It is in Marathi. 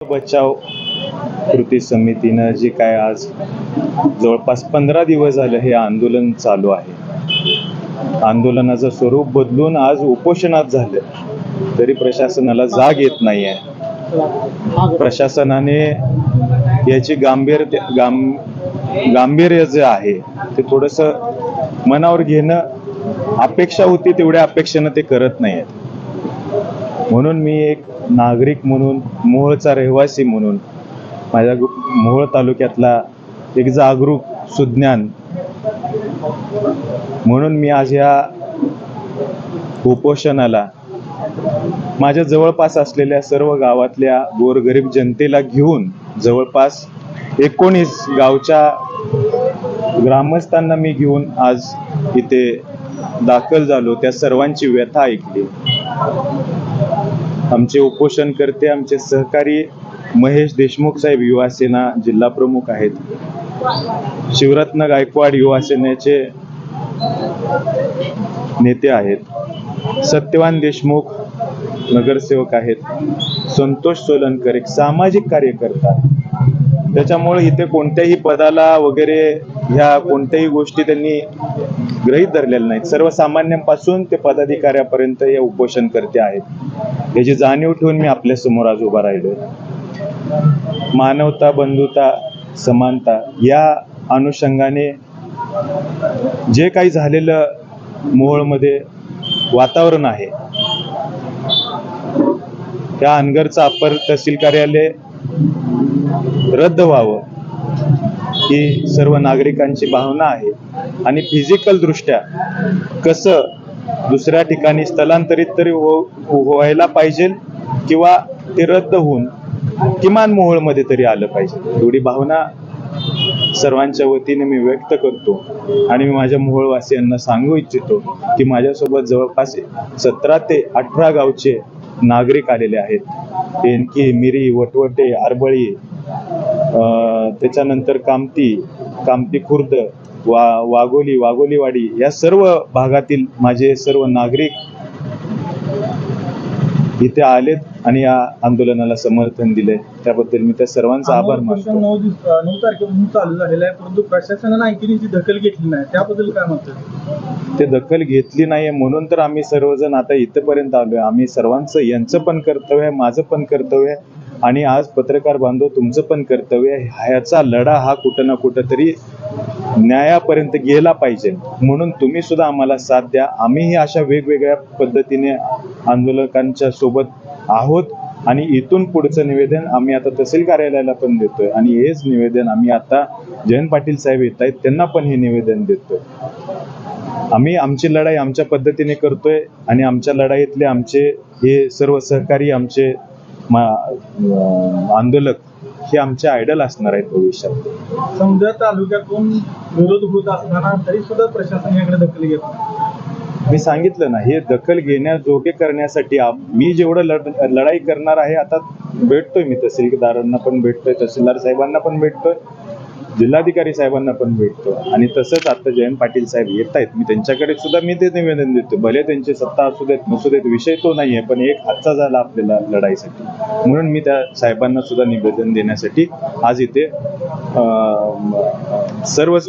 बचाव कृती समितीनं जे काय आज जवळपास पंधरा दिवस झालं हे आंदोलन चालू आहे. आंदोलनाचं स्वरूप बदलून आज उपोषणात झालं. तरी प्रशासनाला जाग येत नाही आहे प्रशासनाने याची गांभीर गांभ गांभीर्य जे आहे ते थोडंसं मनावर घेणं अपेक्षा होती तेवढ्या अपेक्षेनं ते करत नाही म्हणून मी एक नागरिक म्हणून मोहोळचा रहिवासी म्हणून माझ्या गु- मोहोळ तालुक्यातला एक जागरूक सुज्ञान म्हणून मी आज ह्या उपोषणाला माझ्या जवळपास असलेल्या सर्व गावातल्या गोरगरीब जनतेला घेऊन जवळपास एकोणीस गावच्या ग्रामस्थांना मी घेऊन आज इथे दाखल झालो त्या सर्वांची व्यथा ऐकली. आमचे उपोषणकर्ते आमचे सहकारी महेश देशमुख साहेब युवा सेना जिल्हा प्रमुख आहेत. शिवरत्न गायकवाड युवा सेनेचे नेते आहेत. सत्यवान देशमुख नगरसेवक आहेत. संतोष सोलनकर एक सामाजिक कार्यकर्ता. त्याच्यामुळे इथे कोणत्याही पदाला वगैरे ह्या कोणत्याही गोष्टी त्यांनी गृहीत धरलेल्या नाहीत. सर्वसामान्यांपासून ते पदाधिकाऱ्यापर्यंत हे उपोषणकर्ते आहेत. याची जाणीव ठेवून मी आपल्यासमोर आज उभा राहिलो मानवता बंधुता समानता या अनुषंगाने जे काही झालेलं मोहोळमध्ये वातावरण आहे त्या अनगरचं अपर तहसील कार्यालय रद्द व्हावं ही सर्व नागरिकांची भावना आहे. आणि फिजिकल दृष्ट्या कसं दुसऱ्या ठिकाणी स्थलांतरित तरी हो व्हायला पाहिजे किंवा ते रद्द होऊन किमान मोहोळमध्ये तरी आलं पाहिजे. एवढी भावना सर्वांच्या वतीने मी व्यक्त करतो आणि मी माझ्या मोहोळवासियांना सांगू इच्छितो की माझ्यासोबत जवळपास सतरा ते अठरा गावचे नागरिक आलेले आहेत. एनकी मिरी वटवटे आरबळी अं, त्याच्यानंतर कामती कामती खुर्द वा वाघोली वाघोलीवाडी या सर्व भागातील माझे सर्व नागरिक इथे आलेत आणि या आंदोलनाला समर्थन दिले त्याबद्दल मी त्या सर्वांचा आभार मानतो. नऊ तारखेपासून चालू झालेला आहे परंतु प्रशासनानं आणखी दखल घेतली नाही. त्याबद्दल काय म्हणतात ते दखल घेतली नाहीये म्हणून तर आम्ही सर्वजण आता इथपर्यंत आलोय. आम्ही सर्वांचं यांचं पण कर्तव्य आहे माझं पण कर्तव्य आहे. आणि आज पत्रकार बांधव तुमचं पण कर्तव्य आहे. ह्याचा लढा हा कुठं ना कुठं तरी न्यायापर्यंत गेला पाहिजे. म्हणून तुम्ही सुद्धा आम्हाला साथ द्या. आम्हीही अशा वेगवेगळ्या पद्धतीने आंदोलकांच्या सोबत आहोत. आणि इथून पुढचं निवेदन आम्ही आता तहसील कार्यालयाला पण देतोय. आणि हेच निवेदन आम्ही आता जयंत पाटील साहेब येत आहेत त्यांना पण हे निवेदन देतोय. आम्ही आमची लढाई आमच्या पद्धतीने करतोय. आणि आमच्या लढाईतले आमचे हे सर्व सहकारी आमचे आंदोलक हे आमचे आयडल असणार आहेत भविष्यात. समजा तालुक्यातून विरोध होत असताना तरी सुद्धा प्रशासन याकडे दखल घेत मी सांगितलं ना हे दखल घेण्याजोगे करण्यासाठी मी जेवढं लढ लढाई करणार आहे आता भेटतोय मी तहसीलदारांना पण भेटतोय तहसीलदार साहेबांना पण भेटतोय. जिल्हाधिकारी साहेबांना पण भेटतो. आणि तसंच आता जयंत पाटील साहेब येत आहेत मी त्यांच्याकडे सुद्धा मी ते निवेदन देतो. भले त्यांची सत्ता असू देत नसू देत विषय तो नाही आहे पण एक हातचा झाला आपल्याला लढाईसाठी. म्हणून मी त्या साहेबांना सुद्धा निवेदन देण्यासाठी आज इथे सर्वच